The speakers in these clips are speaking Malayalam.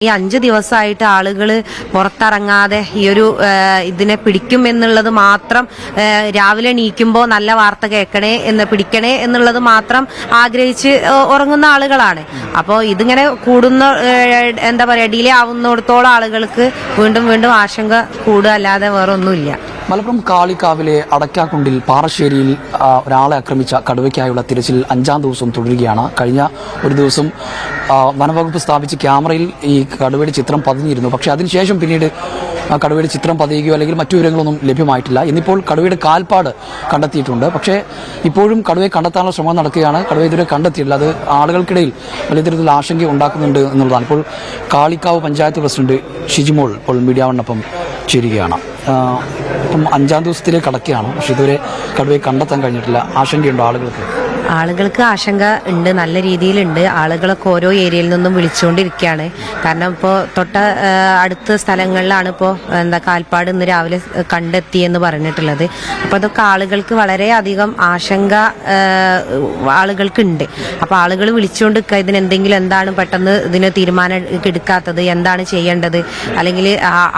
ഈ അഞ്ച് ദിവസമായിട്ട് ആളുകൾ പുറത്തിറങ്ങാതെ ഈ ഒരു ഇതിനെ പിടിക്കും എന്നുള്ളത് മാത്രം രാവിലെ നീക്കുമ്പോൾ നല്ല വാർത്ത കേൾക്കണേ എന്ന് പിടിക്കണേ എന്നുള്ളത് മാത്രം ആഗ്രഹിച്ച് ഉറങ്ങുന്ന ആളുകളാണ്. അപ്പോൾ ഇതിങ്ങനെ കൂടുന്ന എന്താ പറയുക ഡിലേ ആവുന്നിടത്തോളം ആളുകൾക്ക് വീണ്ടും വീണ്ടും ആശങ്ക കൂടുക അല്ലാതെ വേറെ ഒന്നുമില്ല മലപ്പുറം കാളിക്കാവിലെ അടക്കാക്കുണ്ടിൽ പാറശ്ശേരിയിൽ ഒരാളെ ആക്രമിച്ച കടുവയ്ക്കായുള്ള തിരച്ചിൽ അഞ്ചാം ദിവസം തുടരുകയാണ്. കഴിഞ്ഞ ഒരു ദിവസം വനവകുപ്പ് സ്ഥാപിച്ച ക്യാമറയിൽ ഈ കടുവയുടെ ചിത്രം പതിഞ്ഞിരുന്നു. പക്ഷേ അതിനുശേഷം പിന്നീട് കടുവയുടെ ചിത്രം പതിയുകയോ അല്ലെങ്കിൽ മറ്റു വിവരങ്ങളൊന്നും ലഭ്യമായിട്ടില്ല. ഇന്നിപ്പോൾ കടുവയുടെ കാൽപ്പാട് കണ്ടെത്തിയിട്ടുണ്ട്. പക്ഷേ ഇപ്പോഴും കടുവയെ കണ്ടെത്താനുള്ള ശ്രമം നടക്കുകയാണ്. കടുവ ഇതുവരെ കണ്ടെത്തിയിട്ടില്ല. അത് ആളുകൾക്കിടയിൽ വലിയ തരത്തിൽ ആശങ്ക ഉണ്ടാക്കുന്നുണ്ട് എന്നുള്ളതാണ്. ഇപ്പോൾ കാളിക്കാവ് പഞ്ചായത്ത് പ്രസിഡന്റ് ഷിജിമോൾ ഇപ്പോൾ മീഡിയ വണ്ണപ്പം ചേരുകയാണ്. ഇപ്പം അഞ്ചാം ദിവസത്തിലേക്ക് കടക്കുകയാണ്. പക്ഷെ ഇതുവരെ കടുവയെ കണ്ടെത്താൻ കഴിഞ്ഞിട്ടില്ല. ആശങ്കയുണ്ടോ ആളുകൾക്ക്. ആളുകൾക്ക് ആശങ്ക ഉണ്ട് നല്ല രീതിയിലുണ്ട്. ആളുകളൊക്കെ ഓരോ ഏരിയയിൽ നിന്നും വിളിച്ചുകൊണ്ടിരിക്കുകയാണ്. കാരണം ഇപ്പോൾ തൊട്ട അടുത്ത സ്ഥലങ്ങളിലാണ് ഇപ്പോൾ എന്താ കാൽപ്പാട് ഇന്ന് രാവിലെ കണ്ടെത്തി എന്ന് പറഞ്ഞിട്ടുള്ളത്. അപ്പോൾ അതൊക്കെ ആളുകൾക്ക് വളരെയധികം ആശങ്ക ആളുകൾക്കുണ്ട്. അപ്പോൾ ആളുകൾ വിളിച്ചുകൊണ്ട് ഇതിനെന്തെങ്കിലും എന്താണ് പെട്ടെന്ന് ഇതിന് തീരുമാനം എടുക്കാത്തത് എന്താണ് ചെയ്യേണ്ടത്? അല്ലെങ്കിൽ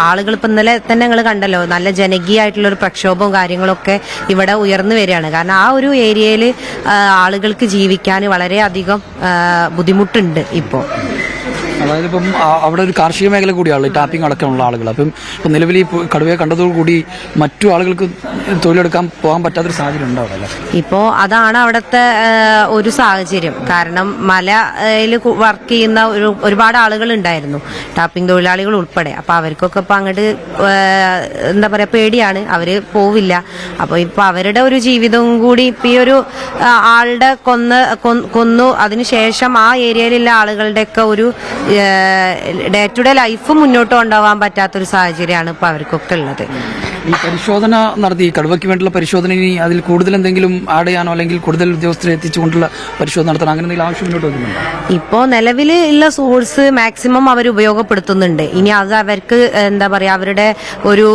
ആളുകൾ ഇപ്പം ഇന്നലെ തന്നെ ഞങ്ങൾ കണ്ടല്ലോ നല്ല ജനകീയമായിട്ടുള്ള ഒരു പ്രക്ഷോഭവും കാര്യങ്ങളൊക്കെ ഇവിടെ ഉയർന്നു വരികയാണ്. കാരണം ആ ഒരു ഏരിയയിൽ ആളുകൾക്ക് ജീവിക്കാൻ വളരെയധികം ബുദ്ധിമുട്ടുണ്ട് ഇപ്പോൾ അതായത് ഇപ്പം അവിടെ ഒരു കാർഷിക മേഖല കൂടിയാണ് ടാപ്പിംഗ് അടക്കമുള്ള ആളുകൾ. അപ്പം ഇപ്പം നിലവിൽ ഈ കടുവയെ കണ്ടതോടുകൂടി മറ്റു ആളുകൾക്ക് തൊഴിലെടുക്കാൻ പോകാൻ പറ്റാത്തൊരു സാഹചര്യം ഉണ്ടോ അവിടെ? ഇപ്പോൾ അതാണ് അവിടുത്തെ ഒരു സാഹചര്യം. കാരണം മലയിൽ വർക്ക് ചെയ്യുന്ന ഒരു ഒരുപാട് ആളുകൾ ഉണ്ടായിരുന്നു ടാപ്പിംഗ് തൊഴിലാളികൾ ഉൾപ്പെടെ. അപ്പോൾ അവർക്കൊക്കെ ഇപ്പൊ അങ്ങോട്ട് എന്താ പറയുക പേടിയാണ്. അവർ പോവില്ല. അപ്പോൾ ഇപ്പോൾ അവരുടെ ഒരു ജീവിതവും കൂടി ഇപ്പം ഈ ഒരു ആളുടെ കൊന്ന്- കൊന്നു. അതിനുശേഷം ആ ഏരിയയിലുള്ള ആളുകളുടെയൊക്കെ ഒരു ഡേ ടു ഡേ ലൈഫ് മുന്നോട്ട് കൊണ്ടുപോകാൻ പറ്റാത്തൊരു സാഹചര്യമാണ് ഇപ്പോൾ അവർക്കൊക്കെ ഉള്ളത്. ഈ പരിശോധന നടത്തി കടുവയ്ക്ക് വേണ്ടിയുള്ള പരിശോധന ഇനി അതിൽ കൂടുതൽ എന്തെങ്കിലും ആഡ് ചെയ്യാനോ അല്ലെങ്കിൽ കൂടുതൽ ഉദ്യോഗസ്ഥരെ എത്തിച്ചുകൊണ്ടുള്ള പരിശോധന നടത്തണം. അങ്ങനെ എന്തെങ്കിലും ആവശ്യം മുന്നോട്ട് വെക്കുന്നുണ്ടോ ഇപ്പോൾ നിലവിൽ ഉള്ള സോഴ്സ് മാക്സിമം അവർ ഉപയോഗപ്പെടുത്തുന്നുണ്ട്. ഇനി അത് അവർക്ക് എന്താ പറയുക അവരുടെ ഒരു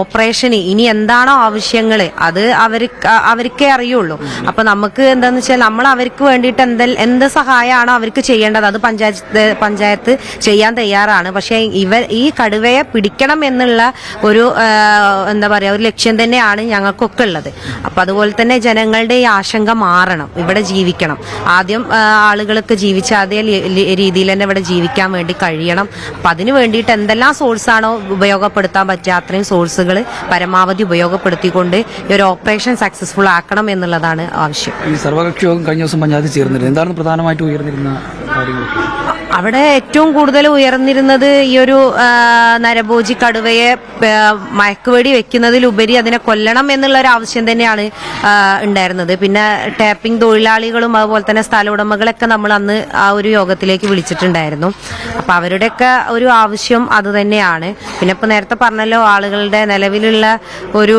ഓപ്പറേഷന് ഇനി എന്താണോ ആവശ്യങ്ങൾ അത് അവർക്ക് അവർക്കേ അറിയുള്ളൂ. അപ്പൊ നമുക്ക് എന്താന്ന് വെച്ചാൽ നമ്മൾ അവർക്ക് വേണ്ടിയിട്ട് എന്ത് എന്ത് സഹായമാണോ അവർക്ക് ചെയ്യേണ്ടത്. അത് പഞ്ചായത്ത് പഞ്ചായത്ത് ചെയ്യാൻ തയ്യാറാണ്. പക്ഷേ ഇവർ ഈ കടുവയെ പിടിക്കണം എന്നുള്ള ഒരു എന്താ പറയുക ഒരു ലക്ഷ്യം തന്നെയാണ് ഞങ്ങൾക്കൊക്കെ ഉള്ളത്. അപ്പം അതുപോലെ തന്നെ ജനങ്ങളുടെ ഈ ആശങ്ക മാറണം ഇവിടെ ജീവിക്കണം. ആദ്യം ആളുകൾക്ക് ജീവിച്ച അതേ രീതിയിൽ തന്നെ ഇവിടെ ജീവിക്കാൻ വേണ്ടി കഴിയണം. അപ്പം അതിന് വേണ്ടിയിട്ട് എന്തെല്ലാം സോഴ്സാണോ ഉപയോഗപ്പെടുത്താൻ പറ്റുക അത്രയും സോഴ്സുകൾ പരമാവധി ഉപയോഗപ്പെടുത്തിക്കൊണ്ട് ഈ ഒരു ഓപ്പറേഷൻ സക്സസ്ഫുൾ ആക്കണം എന്നുള്ളതാണ് ആവശ്യം. ഈ സർവകക്ഷി യോഗം കഴിഞ്ഞ ദിവസം പഞ്ചായത്ത് ചേർന്നിരുന്നത് എന്താണ് പ്രധാനമായിട്ട് ഉയർന്നിരുന്ന കാര്യങ്ങൾ അവിടെ ഏറ്റവും കൂടുതൽ ഉയർന്നിരുന്നത് ഈ ഒരു നരഭോജി കടുവയെ മയക്കുവെടി വെക്കുന്നതിലുപരി അതിനെ കൊല്ലണം എന്നുള്ള ഒരു ആവശ്യം തന്നെയാണ് ഉണ്ടായിരുന്നത്. പിന്നെ ടാപ്പിംഗ് തൊഴിലാളികളും അതുപോലെ തന്നെ സ്ഥല ഉടമകളൊക്കെ നമ്മൾ അന്ന് ആ ഒരു യോഗത്തിലേക്ക് വിളിച്ചിട്ടുണ്ടായിരുന്നു. അപ്പൊ അവരുടെയൊക്കെ ഒരു ആവശ്യം അത് തന്നെയാണ്. പിന്നെ ഇപ്പൊ നേരത്തെ പറഞ്ഞല്ലോ ആളുകളുടെ നിലവിലുള്ള ഒരു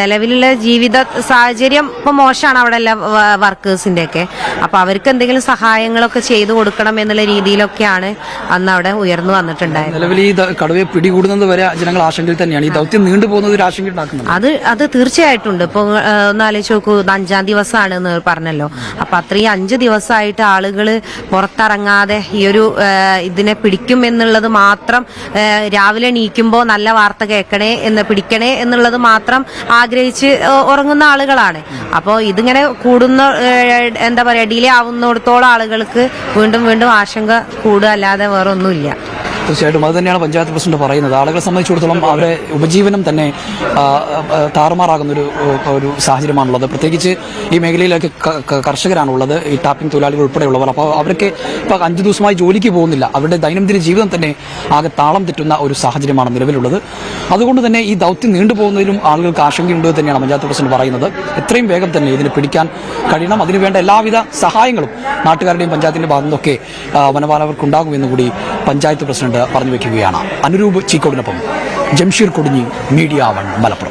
നിലവിലുള്ള ജീവിത സാഹചര്യം ഇപ്പൊ മോശമാണ് അവിടെ എല്ലാ വർക്കേഴ്സിന്റെ ഒക്കെ അപ്പൊ അവർക്ക് എന്തെങ്കിലും സഹായങ്ങളൊക്കെ ചെയ്തു കൊടുക്കണം എന്നുള്ള രീതിയിലൊക്കെയാണ് അന്ന് അവിടെ ഉയർന്നു വന്നിട്ടുണ്ടായത് നിലവിൽ ഈ കടുവയെ പിടികൂടുന്നത് വരെ ജനങ്ങൾ ആശങ്കയിൽ തന്നെയാണ്. ഈ ദൗത്യം നീണ്ടുപോകുന്നത് ഒരു ആശങ്ക അത് അത് തീർച്ചയായിട്ടുണ്ട് ഇപ്പൊ ആ, ഒന്ന് ആലോചിച്ച് നോക്കൂ അഞ്ചാം ദിവസമാണ് എന്ന് പറഞ്ഞല്ലോ. അപ്പൊ അത്രയും അഞ്ച് ദിവസമായിട്ട് ആളുകൾ പുറത്തിറങ്ങാതെ ഈ ഒരു ഇതിനെ പിടിക്കും എന്നുള്ളത് മാത്രം രാവിലെ എണീക്കുമ്പോൾ നല്ല വാർത്ത കേൾക്കണേ എന്ന് പിടിക്കണേ എന്നുള്ളത് മാത്രം ആഗ്രഹിച്ച് ഉറങ്ങുന്ന ആളുകളാണ്. അപ്പോൾ ഇതിങ്ങനെ കൂടുന്ന എന്താ പറയാ ഡിലേ ആവുന്നിടത്തോളം ആളുകൾക്ക് വീണ്ടും വീണ്ടും ആശങ്ക കൂടുക അല്ലാതെ വേറെ ഒന്നുമില്ല തീർച്ചയായിട്ടും അത് തന്നെയാണ് പഞ്ചായത്ത് പ്രസിഡന്റ് പറയുന്നത്. ആളുകളെ സംബന്ധിച്ചിടത്തോളം അവരെ ഉപജീവനം തന്നെ താറുമാറാകുന്ന ഒരു ഒരു സാഹചര്യമാണുള്ളത്. പ്രത്യേകിച്ച് ഈ മേഖലയിലൊക്കെ കർഷകരാണുള്ളത് ഈ ടാപ്പിംഗ് തൊഴിലാളികൾ ഉൾപ്പെടെയുള്ളവർ. അപ്പോൾ അവർക്ക് ഇപ്പോൾ അഞ്ച് ദിവസമായി ജോലിക്ക് പോകുന്നില്ല. അവരുടെ ദൈനംദിന ജീവിതം തന്നെ ആകെ താളം തെറ്റുന്ന ഒരു സാഹചര്യമാണ് നിലവിലുള്ളത്. അതുകൊണ്ട് തന്നെ ഈ ദൗത്യം നീണ്ടുപോകുന്നതിലും ആളുകൾക്ക് ആശങ്കയുണ്ട് തന്നെയാണ് പഞ്ചായത്ത് പ്രസിഡന്റ് പറയുന്നത്. എത്രയും വേഗം തന്നെ ഇതിനെ പിടിക്കാൻ കഴിയണം. അതിനുവേണ്ട എല്ലാവിധ സഹായങ്ങളും നാട്ടുകാരുടെയും പഞ്ചായത്തിന്റെ ഭാഗത്തുനിന്നൊക്കെ വനപാലകർക്കുണ്ടാകുമെന്ന് കൂടി പഞ്ചായത്ത് പ്രസിഡന്റ് പറഞ്ഞു വെക്കുകയാണ് അനുരൂപ് ചീക്കോടിനൊപ്പം ജംഷീർ കൊടിഞ്ഞി മീഡിയ വൺ മലപ്പുറം.